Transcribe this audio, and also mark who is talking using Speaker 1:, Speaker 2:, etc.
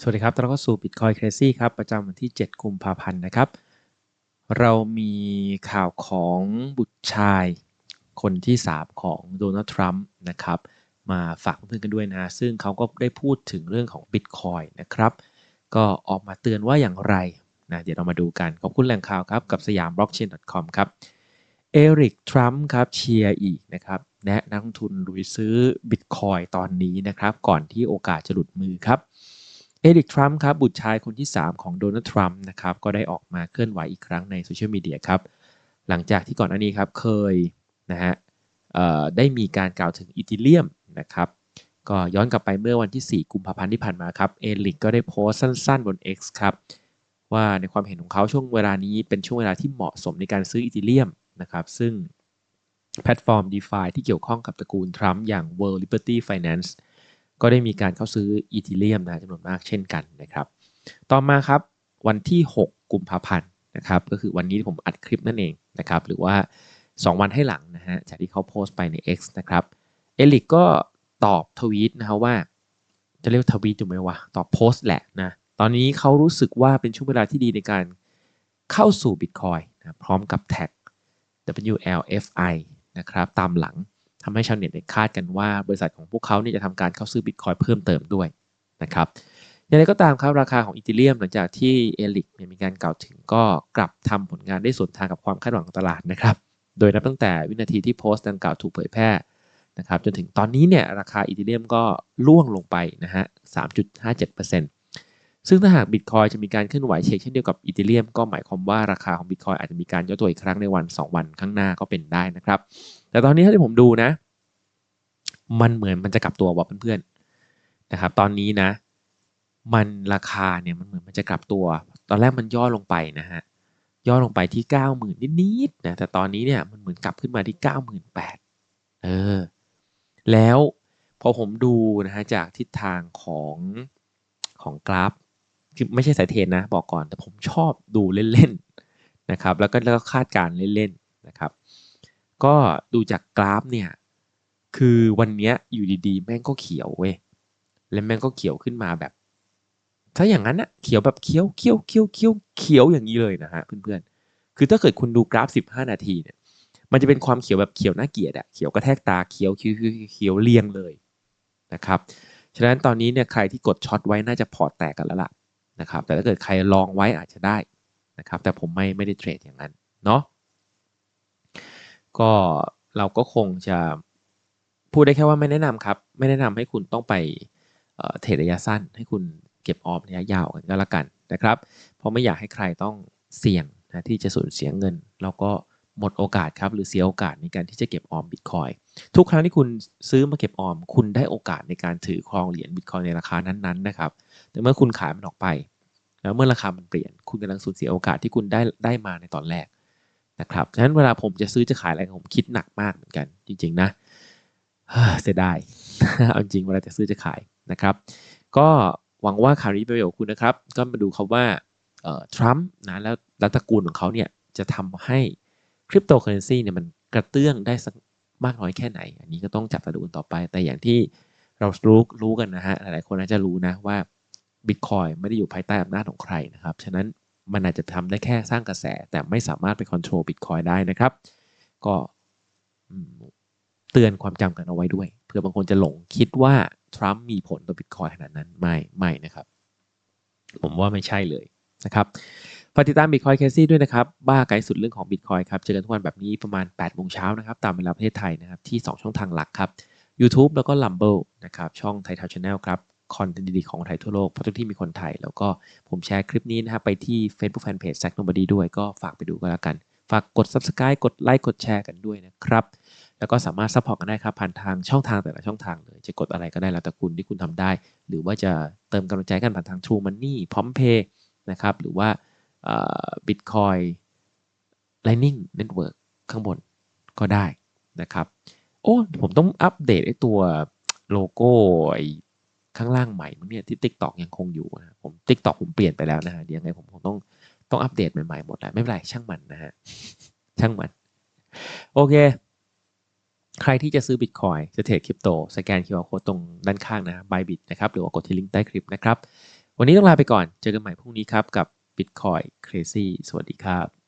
Speaker 1: สวัสดีครับตอนรับเข้าสู่ Bitcoin Crazy ครับประจำวันที่ 7 กุมภาพันธ์นะครับ เรามีข่าวของบุตรชายคนที่ 3 ของโดนัลด์ทรัมป์นะครับ มาฝากเพื่อนกันด้วยนะ ซึ่งเขาก็ได้พูดถึงเรื่องของ Bitcoin นะครับ ก็ออกมาเตือนว่าอย่างไรนะเดี๋ยวเรามาดูกัน ขอบคุณแหล่งข่าวครับ กับสยาม blockchain.com ครับ เอริก ทรัมป์ครับเชียร์อีกนะครับ แนะนักลงทุนลุยซื้อ Bitcoin ตอนนี้นะครับก่อนที่โอกาสจะหลุดมือครับเอริกทรัมป์ครับบุตรชายคนที่ 3 ของโดนัลด์ทรัมป์นะครับก็ได้ออกมาเคลื่อนไหวอีกครั้งในโซเชียลมีเดียครับหลังจากที่ก่อนหน้านี้ครับเคยนะฮะได้มีการกล่าวถึงอีทิเลียมนะครับก็ย้อนกลับไปเมื่อวันที่ 4 กุมภาพันธ์ที่ผ่านมาครับเอริกก็ได้โพสต์สั้น ๆ บน X ครับว่าในความเห็นของเขาช่วงเวลานี้เป็นช่วงเวลาที่เหมาะสมในการซื้ออีทิเลียมนะครับซึ่ง แพลตฟอร์ม d e f าที่เกี่ยวข้องกับตระกูลทรัมป์อย่าง World Liberty Finance ก็ได้มีการเข้าซื้ออีทิเลียมนะจำนวนมากเช่นกันนะครับ ต่อมาครับวันที่ 6 กุมภาพันธ์นะครับก็คือวันนี้ที่ผมอัดคลิปนั่นเองนะครับหรือว่า 2 วันให้หลังนะฮะจากที่เขาโพสต์ไปใน X นะครับเอลิกก็ตอบทวีตนะครับว่า จะเรียกทวีตอยู่ไหมวะตอบโพสต์แหละนะตอนนี้เขารู้สึกว่าเป็นช่วงเวลาที่ดีในการเข้าสู่ Bitcoin นะพร้อมกับแท็ก WLFI นะครับตามหลังทำให้ชาวเน็ตคาดกันว่าบริษัทของพวกเขาเนี่ยจะทำการเข้าซื้อบิตคอยเพิ่มเติมด้วยนะครับอย่างไรก็ตามครับราคาของอีเทเรียมหลังจากที่เอลิกมีการกล่าวถึงก็กลับทำผลงานได้สวนทางกับความคาดหวังของตลาดนะครับ โดยนับตั้งแต่วินาทีที่โพสต์ดังกล่าวถูกเผยแพร่นะครับจนถึงตอนนี้เนี่ยราคาอีเทเรียมก็ล่วงลงไปนะฮะ 3.57% ซึ่งถ้าหากบิตคอยจะมีการเคลื่อนไหวเชกเช่นเดียวกับอีเทเรียมก็หมายความว่าราคาของบิตคอยอาจจะมีการย่อตัวอีกครั้งในวัน 2 วันข้างหน้าก็เป็นได้นะครับ แต่ตอนนี้ถ้าที่ผมดูนะ มันเหมือนมันจะกลับตัวว่ะเพื่อนๆนะครับ ตอนนี้นะ มันราคาเนี่ยมันเหมือนมันจะกลับตัว ตอนแรกมันย่อลงไปนะฮะย่อลงไปที่เก้าหมื่นนิดๆนะแต่ตอนนี้เนี่ยมันเหมือนกลับขึ้นมาที่เก้าหมื่นแปดเออแล้วพอผมดูนะฮะจากทิศทางของของกราฟ คือไม่ใช่สายเทรนนะบอกก่อน แต่ผมชอบดูเล่นๆนะครับ แล้วก็แล้วก็คาดการเล่นๆนะครับ ก็ดูจากกราฟเนี่ยคือวันเนี้ยอยู่ดีๆ แม่งก็เขียวเว้ยแล้วแม่งก็เขียวขึ้นมาแบบ ถ้าอย่างนั้นอะเขียวแบบเขียวเขียวเขียวเขียวเขียวอย่างนี้เลยนะฮะเพื่อนๆคือถ้าเกิดคุณดูกราฟ 15 นาทีเนี่ยมันจะเป็นความเขียวแบบเขียวน่าเกลียดอะเขียวกระแทกตาเขียวเขียวเขียวเขียวเรียงเลยนะครับ ฉะนั้นตอนนี้เนี่ยใครที่กดช็อตไว้น่าจะพอร์ตแตกกันแล้วล่ะ นะครับ แต่ถ้าเกิดใครลองไว้อาจจะได้นะครับ แต่ผมไม่ไม่ได้เทรดอย่างนั้นเนาะ ก็เราก็คงจะพูดได้แค่ว่าไม่แนะนำครับ ไม่แนะนำให้คุณต้องไปเทรดระยะสั้น ให้คุณเก็บออมระยะยาวกันก็แล้วกันนะครับ เพราะไม่อยากให้ใครต้องเสี่ยงนะที่จะสูญเสียเงิน แล้วก็หมดโอกาสครับหรือเสียโอกาสในการที่จะเก็บออมบิตคอยทุกครั้งที่คุณซื้อมาเก็บออม คุณได้โอกาสในการถือครองเหรียญบิตคอยในราคานั้นๆนะครับแต่เมื่อคุณขายมันออกไป แล้วเมื่อราคามันเปลี่ยน คุณกำลังสูญเสียโอกาสที่คุณได้ได้มาในตอนแรกนะครับฉะนั้นเวลาผมจะซื้อจะขายอะไรผมคิดหนักมากเหมือนกัน จริง ๆ นะเสียดายเอาจริงเวลาจะซื้อจะขายนะครับ ก็หวังว่าข่าวนี้เป็นประโยชน์คุณนะครับ ก็มาดูครับว่าทรัมป์นะแล้วแล้วตระกูลของเขาเนี่ยจะทำให้คริปโตเคอเรนซีเนี่ยมันกระเตื้องได้สักมากน้อยแค่ไหน อันนี้ก็ต้องจับตาดูต่อไป แต่อย่างที่เรารู้รู้กันนะฮะ หลายๆคนน่าจะรู้นะว่า บิตคอยไม่ได้อยู่ภายใต้อำนาจของใครนะครับ ฉะนั้นมันอาจจะทำได้แค่สร้างกระแส แต่ไม่สามารถไปควบคุมบิตคอยได้นะครับ ก็เตือนความจำกันเอาไว้ด้วย เพื่อบางคนจะหลงคิดว่าทรัมป์มีผลต่อบิตคอยขนาดนั้นไม่ไม่นะครับ ผมว่าไม่ใช่เลยนะครับฝากติดตาม Bitcoin c a s e ด้วยนะครับ บ้าไกด์สุดเรื่องของ Bitcoin ครับ เจอกันทุกวันแบบนี้ประมาณ8โมงเช้านะครับ ตามเวลาประเทศไทยนะครับ ที่ 2 ช่องทางหลักครับ YouTube แล้วก็ Rumble นะครับ ช่องไทยทาวชาแนลครับ คอนเทนต์ดีๆของไทยทั่วโลก เพราะทุกที่มีคนไทย แล้วก็ผมแชร์คลิปนี้นะครับไปที่ Facebook Fanpage แซกโนบดีด้วยก็ฝากไปดูกันแล้วกัน ฝากกด Subscribe กดไลค์กดแชร์กันด้วยนะครับ แล้วก็สามารถซัพพอร์ตกันได้ครับผ่านทางช่องทางแต่ละช่องทางเลย จะกดอะไรก็ได้แล้วแต่คุณที่คุณทำได้ หรือว่าจะเติมกำลังใจกันผ่านทาง True Money พร้อมเพย์นะครับหรือว่าบิตคอย Lightning Network ข้างบนก็ได้นะครับ โอ้ ผมต้องอัปเดตไอ้ตัวโลโก้ไอ ข้างล่างใหม่มันเนี่ยที่ TikTok ยังคงอยู่นะผม TikTok ผมเปลี่ยนไปแล้วนะฮะเดี๋ยวยังไงผมคงต้องต้องอัปเดตใหม่ๆหมดแหละไม่เป็นไรช่างมันนะฮะช่างมันโอเค ใครที่จะซื้อบิตคอยจะเทรดคริปโต สแกน QR Code ตรงด้านข้างนะ Bybit นะครับหรือว่ากดที่ลิงก์ใต้คลิปนะครับ วันนี้ต้องลาไปก่อนเจอกันใหม่พรุ่งนี้ครับกับ Bitcoin Crazy สวัสดีครับ